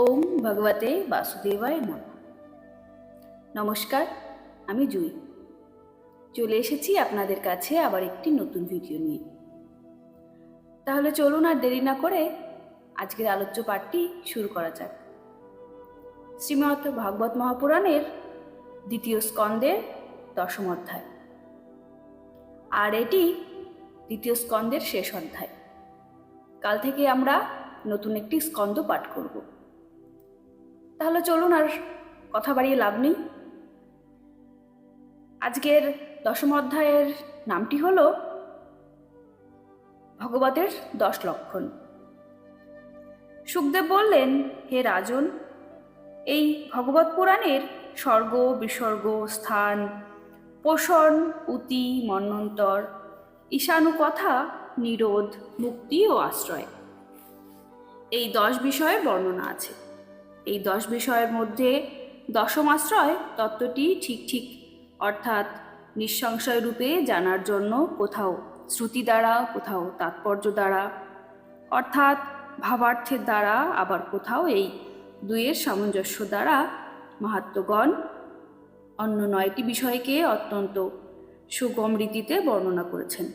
ওম ভগবতে বাসুদেবায় নম। নমস্কার, আমি জুই। চলে এসেছি আপনাদের কাছে আবার একটি নতুন ভিডিও নিয়ে। তাহলে চলুন আর দেরি না করে আজকের আলোচ্য পাঠটি শুরু করা যাক। শ্রীমৎ ভাগবত মহাপুরাণের দ্বিতীয় স্কন্দের দশম অধ্যায়। আর এটি দ্বিতীয় স্কন্দের শেষ অধ্যায়। কাল থেকে আমরা নতুন একটি স্কন্দ পাঠ করব। তাহলে চলুন আর কথা বাড়িয়ে লাভ নেই। আজকের দশম অধ্যায়ের নামটি হল ভগবতের দশ লক্ষণ। সুখদেব বললেন, হে রাজন, এই ভগবত পুরাণের স্বর্গ, বিসর্গ, স্থান, পোষণ, উতি মন্বন্তর ঈশানু কথা নিরোধ, মুক্তি ও আশ্রয়। এই দশ বিষয়ে বর্ণনা আছে। এই দশ বিষয়ের মধ্যে দশম আশ্রয় তত্ত্বটি ঠিক ঠিক, অর্থাৎ নিঃসংশয় রূপে জানার জন্য কোথাও শ্রুতি দ্বারা, কোথাও তাৎপর্য দ্বারা, অর্থাৎ ভাবার্থের দ্বারা, আবার কোথাও এই দুইয়ের সামঞ্জস্য দ্বারা মাহাত্মগণ অন্য নয়টি বিষয়কে অত্যন্ত সুগম রীতিতে বর্ণনা করেছেন।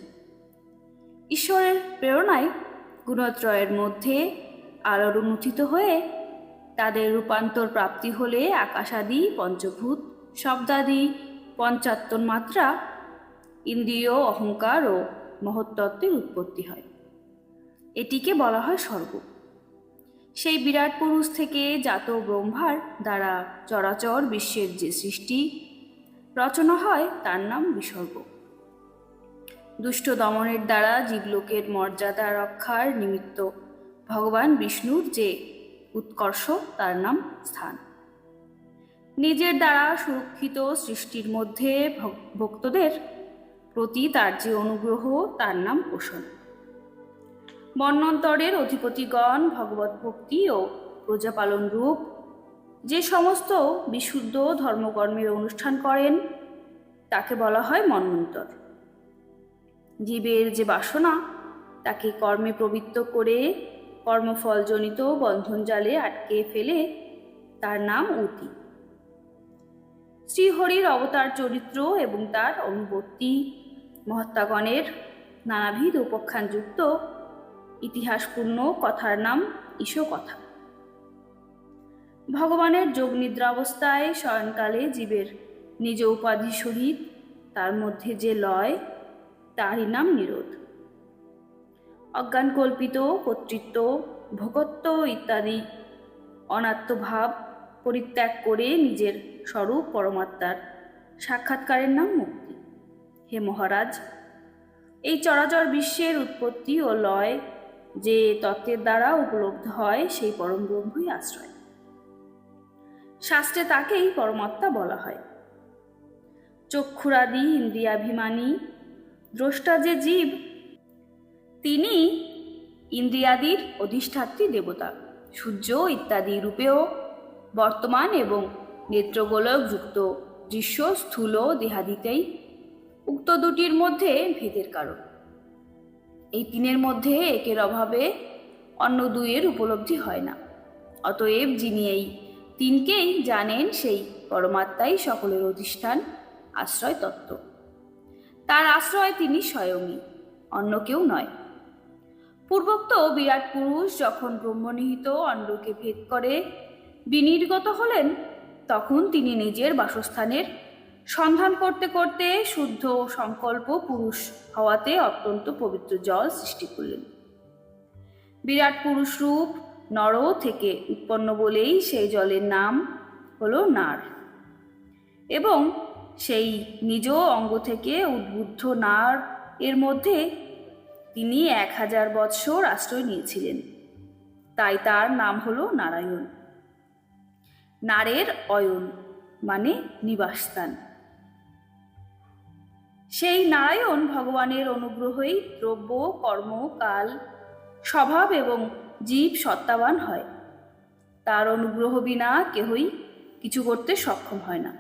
ঈশ্বরের প্রেরণায় গুণত্রয়ের মধ্যে আলোর উন্মোচিত হয়ে তাদের রূপান্তর প্রাপ্তি হলে আকাশাদি, পঞ্চভূত, শব্দাদি, পঞ্চাত্তর মাত্রা ইন্দ্রিয়, অহংকার ও মহত্তত্ত্বের উৎপত্তি হয়। এটিকে বলা হয় স্বর্গ। সেই বিরাট পুরুষ থেকে জাত ব্রহ্মার দ্বারা চরাচর বিশ্বের যে সৃষ্টি, রচনা হয় তার নাম বিসর্গ। দুষ্ট দমনের দ্বারা জীবলোকের মর্যাদা রক্ষার নিমিত্ত ভগবান বিষ্ণুর যে উৎকর্ষ, তার নাম স্থান। নিজের দ্বারা সুরক্ষিত সৃষ্টির মধ্যে ভক্তদের প্রতি তার যে অনুগ্রহ, তার নাম পোষণ। মন্বন্তরের অধিপতিগণ, ভগবত ভক্তি ও প্রজাপালন রূপ, যে সমস্ত বিশুদ্ধ ধর্মকর্মের অনুষ্ঠান করেন, তাকে বলা হয় মন্বন্তর জীবের যে বাসনা, তাকে কর্মে প্রবৃত্ত করে কর্মফলজনিত বন্ধন জালে আটকে ফেলে তার নাম অতি শ্রীহরির অবতার চরিত্র এবং তার অনুবর্তী মহাত্মাগণের নানাবিধ উপাখ্যানযুক্ত ইতিহাসপূর্ণ কথার নাম ঈশ কথা ভগবানের যোগ নিদ্রাবস্থায় শয়নকালে জীবের নিজ উপাধি সহিত তার মধ্যে যে লয়, তারই নাম নিরোধ। অজ্ঞানকল্পিত, কর্তৃত্ব, ভোগত্ব ইত্যাদি অনাত্মভাব পরিত্যাগ করে নিজের স্বরূপ পরমাত্মার সাক্ষাৎকারের নাম মুক্তি। হে মহারাজ, এই চরাচর বিশ্বের উৎপত্তি ও লয় যে তত্ত্বের দ্বারা উপলব্ধ হয় সেই পরম ব্রহ্মই আশ্রয়। শাস্ত্রে তাকেই পরমাত্মা বলা হয়। চক্ষুরাদি, ইন্দ্রিয়াভিমানী, দ্রষ্টা যে জীব তিনি ইন্দ্রিয়াদির অধিষ্ঠাত্রী দেবতা। সূর্য ইত্যাদি রূপেও বর্তমান এবং নেত্রগোলক যুক্ত। দৃশ্য স্থূল দেহাদিতেই উক্ত দুটির মধ্যে ভেদের কারণ। এই তিনের মধ্যে একের অভাবে অন্য দুইয়ের উপলব্ধি হয় না। অতএব যিনি এই তিনকেই জানেন, সেই পরমাত্মাই সকলের অধিষ্ঠান আশ্রয় তত্ত্ব তার আশ্রয় তিনি স্বয়ংই, অন্য কেউ নয়। পূর্বোক্ত বিরাট পুরুষ যখন ব্রহ্মনিহিত অন্ডকে ভেদ করে বিনির্গত হলেন, তখন তিনি নিজের বাসস্থানের সন্ধান করতে করতে শুদ্ধ সংকল্প পুরুষ হওয়াতে অত্যন্ত পবিত্র জল সৃষ্টি করলেন। বিরাট পুরুষ রূপ নর থেকে উৎপন্ন বলেই সেই জলের নাম হলো নার। এবং সেই নিজ অঙ্গ থেকে উদ্বুদ্ধ নার এর মধ্যে তিনি এক হাজার বৎসর আশ্রয় নিয়েছিলেন। তাই তার নাম হল নারায়ণ। নারের অয়ন মানে নিবাসস্থান। সেই নারায়ণ ভগবানের অনুগ্রহই দ্রব্য, কর্ম, কাল, স্বভাব এবং জীব সত্তাবান হয়। তার অনুগ্রহ বিনা কেহই কিছু করতে সক্ষম হয় না।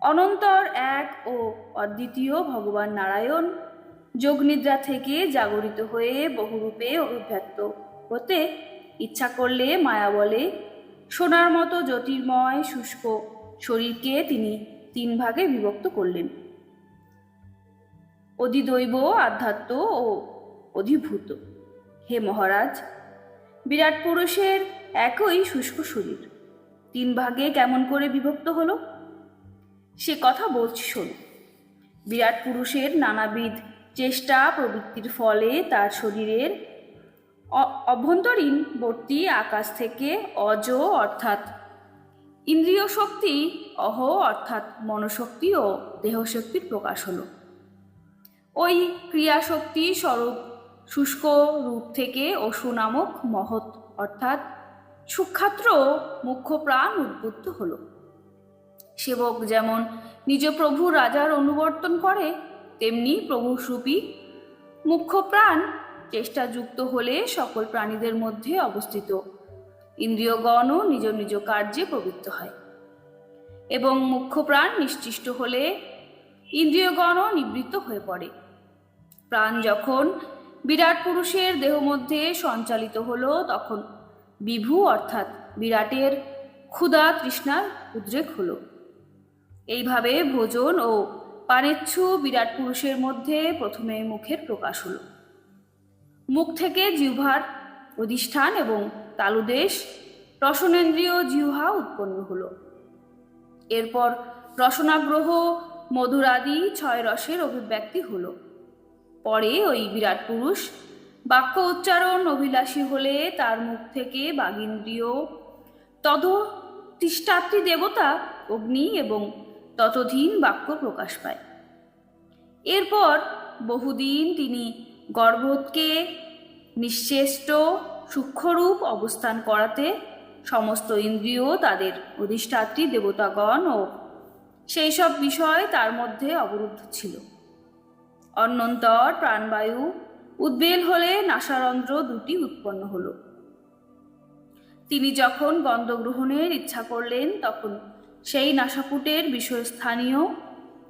অনন্তর এক ও অদ্বিতীয় ভগবান নারায়ণ যোগনিদ্রা থেকে জাগরিত হয়ে বহুরূপে অভিব্যক্ত। হতে ইচ্ছা করলে মায়া বলে, সোনার মতো জ্যোতির্ময় শুষ্ক শরীরকে তিনি তিন ভাগে বিভক্ত করলেন। অধিদৈব, আধ্যাত্ম ও অধিভূত। হে মহারাজ, বিরাট পুরুষের একই শুষ্ক শরীর, তিন ভাগে কেমন করে বিভক্ত হলো? সে কথা বলছি শোন। বিরাট পুরুষের নানাবিধ চেষ্টা প্রবৃত্তির ফলে তার শরীরের অ- অভ্যন্তরীণ বর্তী আকাশ থেকে অজ অর্থাৎ ইন্দ্রিয় শক্তি, অহ অর্থাৎ মনশক্তি ও দেহশক্তির প্রকাশ হলো। ওই ক্রিয়াশক্তি স্বরূপ শুষ্ক রূপ থেকে অসু নামক মহৎ অর্থাৎ সুক্ষাত্র মুখ্য প্রাণ উদ্বুদ্ধ হল। সেবক যেমন নিজ প্রভু রাজার অনুবর্তন করে তেমনি প্রভু সুপি মুখ্য প্রাণ চেষ্টাযুক্ত হলে সকল প্রাণীদের মধ্যে অবস্থিত। ইন্দ্রিয়গণও নিজ নিজ কার্যে প্রবৃত্ত হয়। এবং মুখ্য প্রাণ নিশ্চিষ্ট হলে ইন্দ্রিয়গণও নিবৃত্ত হয়ে পড়ে। প্রাণ যখন বিরাট পুরুষের দেহ মধ্যে সঞ্চালিত হলো, তখন বিভু অর্থাৎ বিরাটের ক্ষুধা তৃষ্ণার উদ্রেক হলো। এইভাবে ভোজন ও পানেচ্ছু বিরাট পুরুষের মধ্যে প্রথমে মুখের প্রকাশ হল। মুখ থেকে জিহ্বার, অধিষ্ঠান এবং তালুদেশ, রসনেন্দ্রিয় জিহ্বা উৎপন্ন হল। এরপর রসনাগ্রহ, মধুরাদি ছয় রসের অভিব্যক্তি হল। পরে ওই বিরাট পুরুষ বাক্য উচ্চারণ অভিলাষী হলে তার মুখ থেকে বাগিন্দ্রিয় তদ তিষ্ঠাত্রী দেবতা, অগ্নি এবং ততধীন বাক্য প্রকাশ পায়। এরপর বহুদিন তিনি গর্ভোৎকে নিশ্চেষ্ট সূক্ষ্মরূপ অবস্থান করাতে সমস্ত ইন্দ্রিয়, তাদের অধিষ্ঠাত্রী, দেবতাগণ ও সেই সব বিষয় তার মধ্যে অবরুদ্ধ ছিল। অন্যন্তর প্রাণবায়ু উদ্বেল হলে নাসারন্ধ্র দুটি উৎপন্ন হলো। তিনি যখন গন্ধ গ্রহণের ইচ্ছা করলেন, তখন সেই নাসাপুটের বিষয়স্থানীয়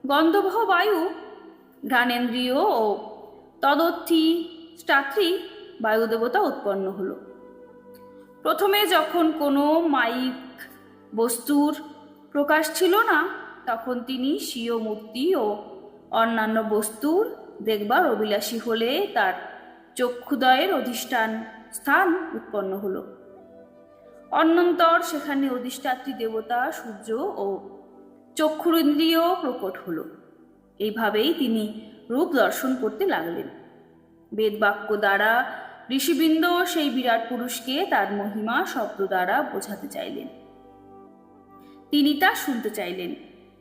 গন্ধবহ বায়ু, ঘ্রাণেন্দ্রিয় ও তদর্থী স্টাত্রী বায়ুদেবতা উৎপন্ন হলো। প্রথমে যখন কোনো মাইক বস্তুর প্রকাশ ছিল না, তখন তিনি স্বীয় মূর্তি ও অন্যান্য বস্তুর দেখবার অভিলাষী হলে তার চক্ষুদয়ের অধিষ্ঠান স্থান উৎপন্ন হলো। অনন্তর সেখানে অধিষ্ঠাত্রী দেবতা, সূর্য ও চক্ষুরিন্দ্রিয় প্রকট হল। এইভাবেই তিনি রূপ দর্শন করতে লাগলেন। বেদবাক্য দ্বারা ঋষিবৃন্দ সেই বিরাট পুরুষকে তার মহিমা শব্দ দ্বারা বোঝাতে চাইলেন। তিনি তা শুনতে চাইলেন।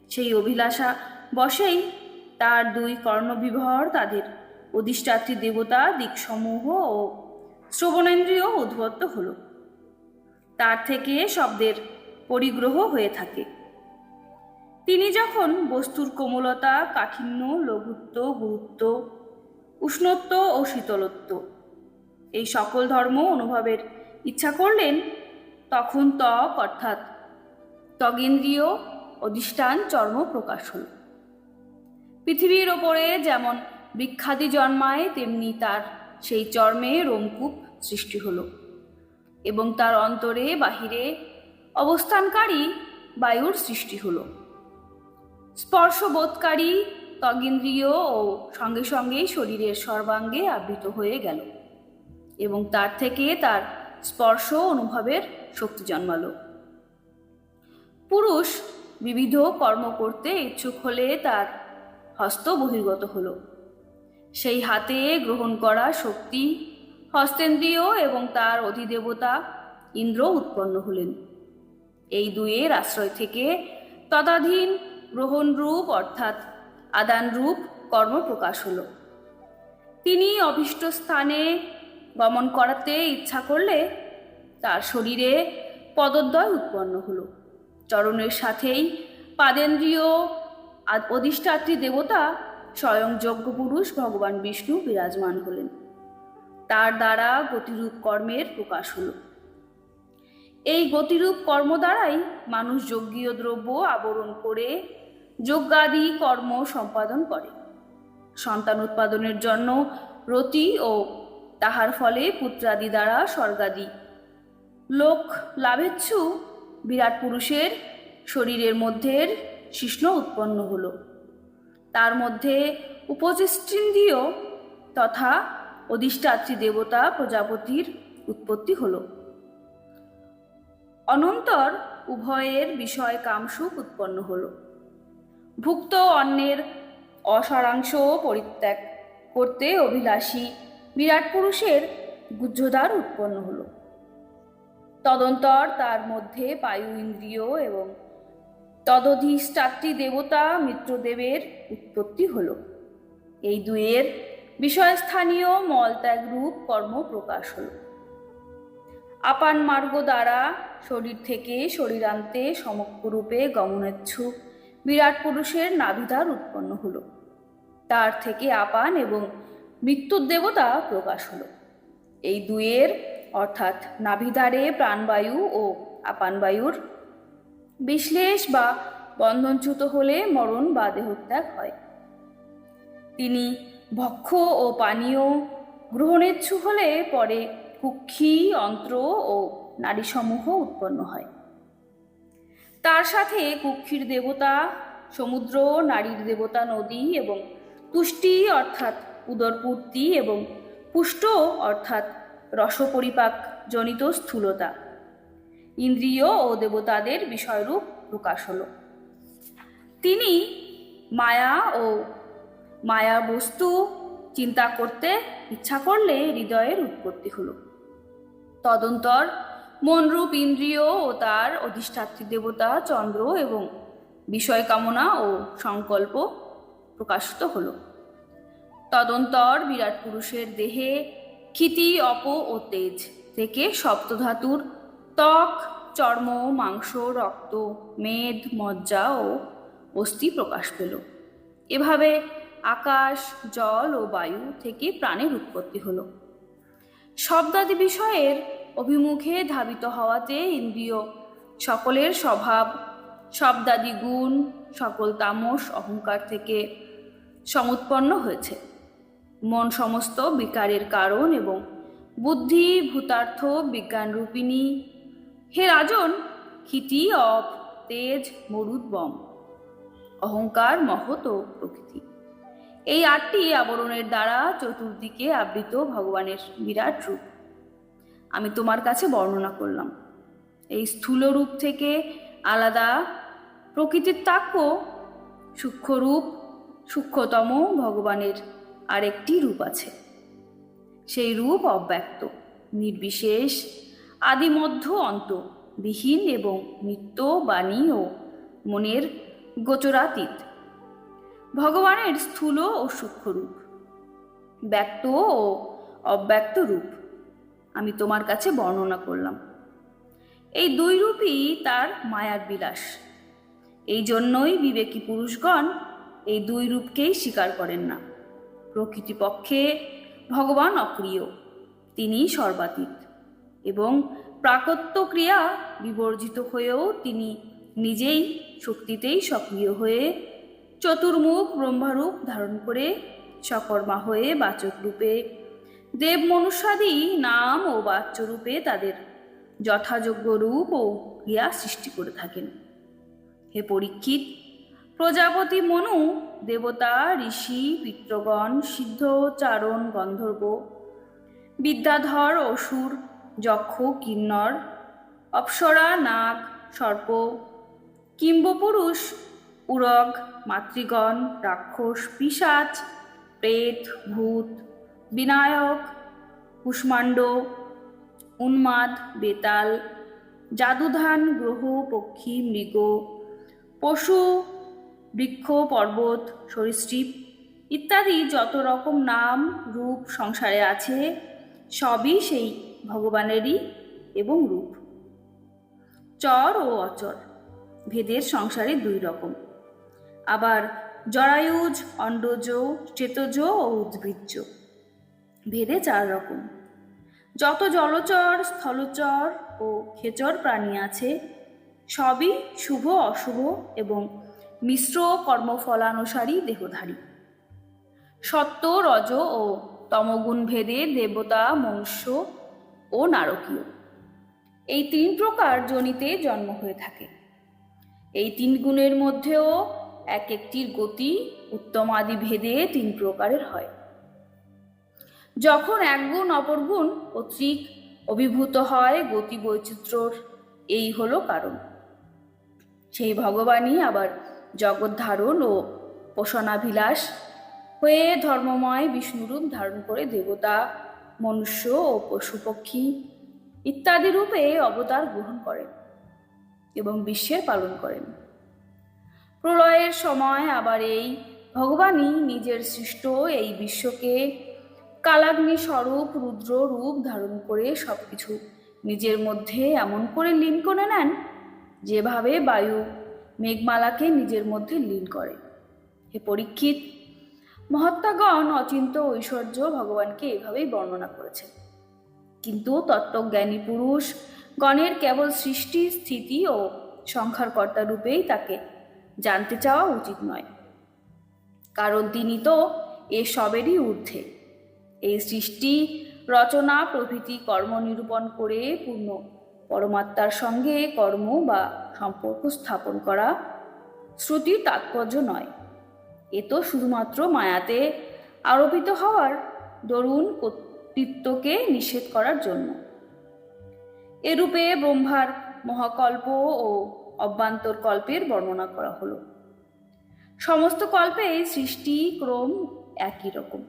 সেই অভিলাষা বসেই তার দুই কর্ণবিভর, তাদের অধিষ্ঠাত্রী দেবতা, দিকসমূহ ও শ্রবণেন্দ্রিয় উদ্ভত্ত হলো। তার থেকে শব্দের পরিগ্রহ হয়ে থাকে। তিনি যখন বস্তুর কোমলতা, কাঠিন্য, লঘুত্ব, গুরুত্ব, উষ্ণত্ব ও শীতলত্ব এই সকল ধর্ম অনুভবের ইচ্ছা করলেন, তখন ত্বক অর্থাৎ ত্বগেন্দ্রীয় অধিষ্ঠান চর্ম প্রকাশ হল। পৃথিবীর ওপরে যেমন বৃক্ষাদি জন্মায়, তেমনি তার সেই চর্মে রোমকূপ সৃষ্টি হলো। এবং তার অন্তরে বাহিরে অবস্থানকারী বায়ুর সৃষ্টি হলো। স্পর্শবোধকারী ত্বগেন্দ্রীয় ও সঙ্গে সঙ্গেই শরীরের সর্বাঙ্গে আবৃত হয়ে গেল এবং তার থেকে তার স্পর্শ অনুভবের শক্তি জন্মালো। পুরুষ বিবিধ কর্ম করতে ইচ্ছুক হলে তার হস্ত বহির্গত হলো। সেই হাতে গ্রহণ করা শক্তি হস্তেন্দ্রিয় এবং তার অধিদেবতা ইন্দ্র উৎপন্ন হলেন। এই দুইয়ের আশ্রয় থেকে তদাধীন গ্রহণ রূপ অর্থাৎ আদান রূপ কর্ম প্রকাশ হলো। তিনি অভীষ্ট স্থানে গমন করাতে ইচ্ছা করলে তার শরীরে পদদ্বয় উৎপন্ন হল। চরণের সাথেই পাদেন্দ্রীয় অধিষ্ঠাত্রী দেবতা স্বয়ং যজ্ঞপুরুষ ভগবান বিষ্ণু বিরাজমান হলেন। তার দ্বারা গতিরূপ কর্মের প্রকাশ হল। এই গতিরূপ কর্ম দ্বারাই মানুষ যজ্ঞীয় দ্রব্য আবরণ করে, যজ্ঞাদি কর্ম সম্পাদন করে। সন্তান উৎপাদনের জন্য রতি ও তাহার ফলে পুত্রাদি দ্বারা স্বর্গাদি। লোক লাভেচ্ছু বিরাট পুরুষের শরীরের মধ্যে শিষ্ণ উৎপন্ন হলো। তার মধ্যে উপচিষ্ট্রেন্দ্রিয় তথা অধিষ্ঠাত্রী দেবতা প্রজাপতির উৎপত্তি হল। অনন্তর উভয়ের বিষয় কামসুখ উৎপন্ন হল। ভুক্ত অন্যের অসারাংশ পরিত্যাগ করতে অভিলাষী বিরাট পুরুষের গুহ্যদ্বার উৎপন্ন হল। তদন্তর তার মধ্যে পায়ু ইন্দ্রিয় এবং তদধিষ্ঠাত্রী দেবতা মিত্রদেবের উৎপত্তি হল। এই দুয়ের বিষয়স্থানীয় মলত্যাগ রূপ কর্ম প্রকাশ হল। আপান মার্গ দ্বারা শরীর থেকে শরীরান্তে সমগ্ররূপে গমনেচ্ছুক বিরাট পুরুষের নাভিধার উৎপন্ন হল। তার থেকে আপান এবং মৃত্যুর দেবতা প্রকাশ হল। এই দুয়ের অর্থাৎ নাভিধারে প্রাণবায়ু ও আপানবায়ুর বিশ্লেষ বা বন্ধনচ্যুত হলে মরণ বা দেহত্যাগ হয়। তিনি ভক্ষ ও পানীয় গ্রহণেচ্ছু হলে পরে কুক্ষি, অন্ত্র ও নারীসমূহ উৎপন্ন হয়। তার সাথে কুক্ষির দেবতা, সমুদ্র, নারীর দেবতা নদী এবং তুষ্টি অর্থাৎ উদরপূর্তি এবং পুষ্ট অর্থাৎ রসপরিপাক জনিত স্থূলতা ইন্দ্রিয় ও দেবতাদের বিষয়রূপ প্রকাশ হল। তিনি মায়া ও মায়া বস্তু চিন্তা করতে ইচ্ছা করলে হৃদয়ের উৎপত্তি হল। তদন্তর মনরূপ ইন্দ্রিয় ও তার অধিষ্ঠাত্রী দেবতা চন্দ্র এবং বিষয় কামনা ও সংকল্প প্রকাশিত হলো। তদন্তর বিরাট পুরুষের দেহে ক্ষিতি, অপ ও তেজ থেকে সপ্তধাতুর ত্বক, চর্ম, মাংস, রক্ত, মেদ, মজ্জা ও অস্থি প্রকাশ পেল। এভাবে আকাশ, জল ও বায়ু থেকে প্রাণের উৎপত্তি হলো। শব্দাদি বিষয়ের অভিমুখে ধাবিত হওয়াতে ইন্দ্রিয়, সকলের স্বভাব, শব্দাদি গুণ, সকল তামস, অহংকার থেকে সমুৎপন্ন হয়েছে। মন সমস্ত বিকারের কারণ এবং বুদ্ধি, ভূতার্থ বিজ্ঞানরূপিণী হে রাজন, ক্ষিতি, অপ, তেজ, মরুদ, বম। অহংকার মহত প্রকৃতি। এই আটটি আবরণের দ্বারা চতুর্দিকে আবৃত ভগবানের বিরাট রূপ। আমি তোমার কাছে বর্ণনা করলাম। এই স্থূল রূপ থেকে আলাদা প্রকৃতির তাক্য সূক্ষ্মরূপ, সূক্ষ্মতম ভগবানের আরেকটি রূপ আছে। সেই রূপ অব্যক্ত, নির্বিশেষ, আদিমধ্য অন্ত, বিহীন এবং নিত্য বাণী ও মনের গোচরাতীত। ভগবানের স্থূল ও সূক্ষ্ম রূপ। ব্যক্ত ও অব্যক্ত রূপ, আমি তোমার কাছে বর্ণনা করলাম। এই দুই রূপই তার মায়ার বিলাস। এই জন্যই বিবেকী পুরুষগণ এই দুই রূপকেই স্বীকার করেন না। প্রকৃতিপক্ষে ভগবান অপ্রিয় তিনি সর্বাতীত এবং প্রাকত্য ক্রিয়া বিবর্জিত হয়েও তিনি নিজেই শক্তিতেই সক্রিয় হয়ে চতুর্মুখ ব্রহ্মারূপ ধারণ করে সকর্মা হয়ে বাচক রূপে। দেব মনুষ্যাদি নাম ও বাচ্য রূপে তাদের যথাযোগ্য রূপ ও ক্রিয়া সৃষ্টি করে থাকেন। হে পরীক্ষিত, প্রজাপতি মনু, দেবতা, ঋষি পিত্রগণ সিদ্ধ, চারণ, গন্ধর্ব, বিদ্যাধর, অসুর, যক্ষ কিন্নর অপ্সরা, নাগ, সর্প, কিম্বপুরুষ, উরগ মাতৃগণ, রাক্ষস পিসাচ প্রেত, ভূত, বিনায়ক, কুষ্মাণ্ড, উন্মাদ, বেতাল, জাদুধান, গ্রহ, পক্ষী, মৃগ, পশু, বৃক্ষ, পর্বত, সরীসৃপ ইত্যাদি যত রকম নাম, রূপ সংসারে আছে, সবই সেই ভগবানেরই এবং রূপ। চর ও অচর, ভেদের সংসারে দুই রকম। আবার জরায়ুজ, অন্ডজ চেতজ ও উদ্ভিজ্জ। ভেদে চার রকম। যত জলচর, স্থলচর ও খেচর প্রাণী আছে, সবই শুভ, অশুভ এবং মিশ্র কর্মফলানুসারী দেহধারী। সত্য, রজ ও তমগুণ ভেদে দেবতা, মনুষ্য ও নারকীয়। এই তিন প্রকার জনিতে জন্ম হয়ে থাকে। এই তিন গুণের মধ্যেও এক একটির গতি উত্তম আদি ভেদে তিন প্রকারের হয়। যখন এক গুণ অপর গুণ কর্তৃক অভিভূত হয় গতি বৈচিত্র্যর, এই হলো কারণ। সেই ভগবানই আবার জগৎ ধারণ ও পোষণাভিলাস হয়ে ধর্মময় বিষ্ণুরূপ ধারণ করে দেবতা, মনুষ্য ও পশু পক্ষী ইত্যাদি রূপে অবতার গ্রহণ করেন এবং বিশ্বের পালন করেন। প্রলয়ের সময় আবার এই ভগবানই নিজের সৃষ্ট এই বিশ্বকে কালাগ্নি স্বরূপ, রুদ্র রূপ ধারণ করে সবকিছু নিজের মধ্যে এমন করে লীন করে নেন, যেভাবে বায়ু মেঘমালাকে নিজের মধ্যে লীন করে। হে পরীক্ষিত, মহাত্মাগণ অচিন্ত ঐশ্বর্য ভগবানকে এভাবেই বর্ণনা করেছেন। কিন্তু তত্ত্বজ্ঞানী পুরুষ গণের কেবল সৃষ্টি, স্থিতি ও সংখ্যার কর্তা রূপেই তাকে জানতে চাওয়া উচিত নয়। কারণ তিনি তো এ সবেরই ঊর্ধ্বে। এই সৃষ্টি, রচনা, প্রভৃতি কর্ম নিরূপণ করে পূর্ণ। পরমাত্মার সঙ্গে কর্ম বা সম্পর্ক স্থাপন করা শ্রুতির তাৎপর্য নয়। এ তো শুধুমাত্র মায়াতে আরোপিত হওয়ার দরুণ কর্তৃত্বকে নিষেধ করার জন্য। এরূপে ব্রহ্মার মহাকল্প ও অভ্যন্তর কল্পের বর্ণনা করা হলো। সমস্ত কল্পে সৃষ্টি, ক্রম একই রকম।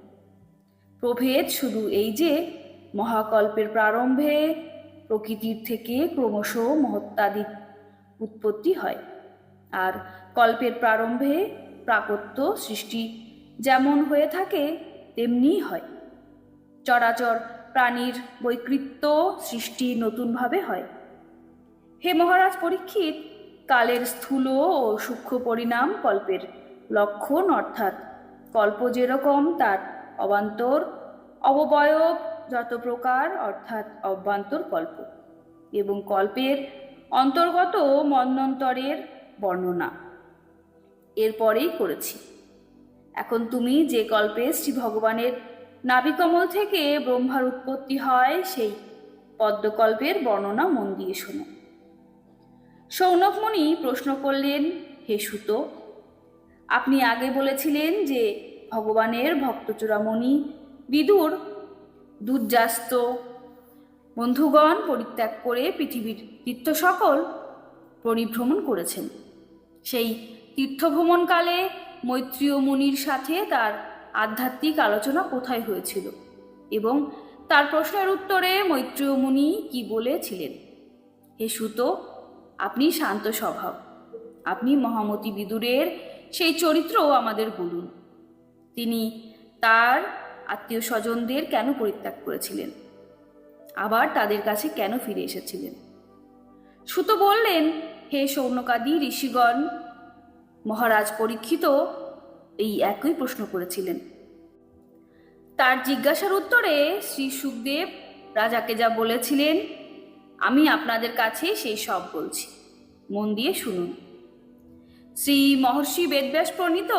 প্রভেদ শুধু এই যে, মহাকল্পের প্রারম্ভে প্রকৃতির থেকে ক্রমশ মহত্যাদি উৎপত্তি হয়। আর কল্পের প্রারম্ভে প্রাকত্য সৃষ্টি যেমন হয়ে থাকে, তেমনি হয়। চরাচর প্রাণীর বৈকৃত্য সৃষ্টি নতুনভাবে হয়। হে মহারাজ পরীক্ষিত কালের স্থূল ও সূক্ষ্ম পরিণাম কল্পের লক্ষণ অর্থাৎ কল্প যেরকম তার অবান্তর, অববয়ব যত প্রকার অর্থাৎ অভ্যন্তর কল্প এবং কল্পের অন্তর্গত মন্বন্তরের বর্ণনা। এরপরেই করেছি। এখন তুমি যে কল্পে শ্রী ভগবানের নাবিকমল থেকে ব্রহ্মার উৎপত্তি হয়, সেই পদ্মকল্পের বর্ণনা মন দিয়ে শোনো। সৌনকমণি প্রশ্ন করলেন, হে সুত, আপনি আগে বলেছিলেন যে ভগবানের ভক্তচূড়ামণি বিদুর, দুর্যাস্ত। বন্ধুগণ পরিত্যাগ করে পৃথিবীর তীর্থ সকল পরিভ্রমণ করেছেন। সেই তীর্থভ্রমণকালে মৈত্রীয় মুনির সাথে তার আধ্যাত্মিক আলোচনা কোথায় হয়েছিল এবং তার প্রশ্নের উত্তরে মৈত্রীয় মুনি কি বলেছিলেন? হে সুত আপনি শান্ত স্বভাব। আপনি মহামতি বিদুরের সেই চরিত্রও আমাদের বলুন। তিনি তার আত্মীয় স্বজনদের কেন পরিত্যাগ করেছিলেন? আবার তাদের কাছে কেন ফিরে এসেছিলেন? সুত বললেন, হে সৌনকাদি ঋষিগণ, মহারাজ পরীক্ষিত এই একই প্রশ্ন করেছিলেন। তার জিজ্ঞাসার উত্তরে শ্রী সুখদেব রাজাকে যা বলেছিলেন আমি আপনাদের কাছে সেই সব বলছি। মন দিয়ে শুনুন। শ্রী মহর্ষি বেদব্যাস প্রণীত,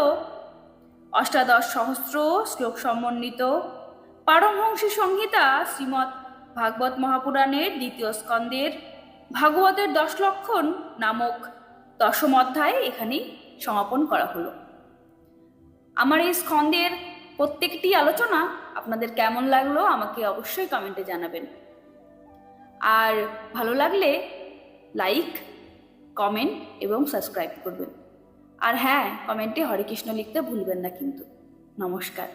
অষ্টাদশ সহস্র শ্লোক সমন্বিত, পারমহংসী সংহিতা শ্রীমৎ ভাগবত মহাপুরাণের দ্বিতীয় স্কন্দের ভাগবতের দশ লক্ষণ নামক দশম অধ্যায় এখানেই সমাপন করা হলো। আমার এই স্কন্দের প্রত্যেকটি আলোচনা আপনাদের কেমন লাগল আমাকে অবশ্যই কমেন্টে জানাবেন। আর ভালো লাগলে লাইক কমেন্ট এবং সাবস্ক্রাইব করবেন। আর হ্যাঁ কমেন্টে হরে কৃষ্ণ লিখতে ভুলবেন না কিন্তু। নমস্কার।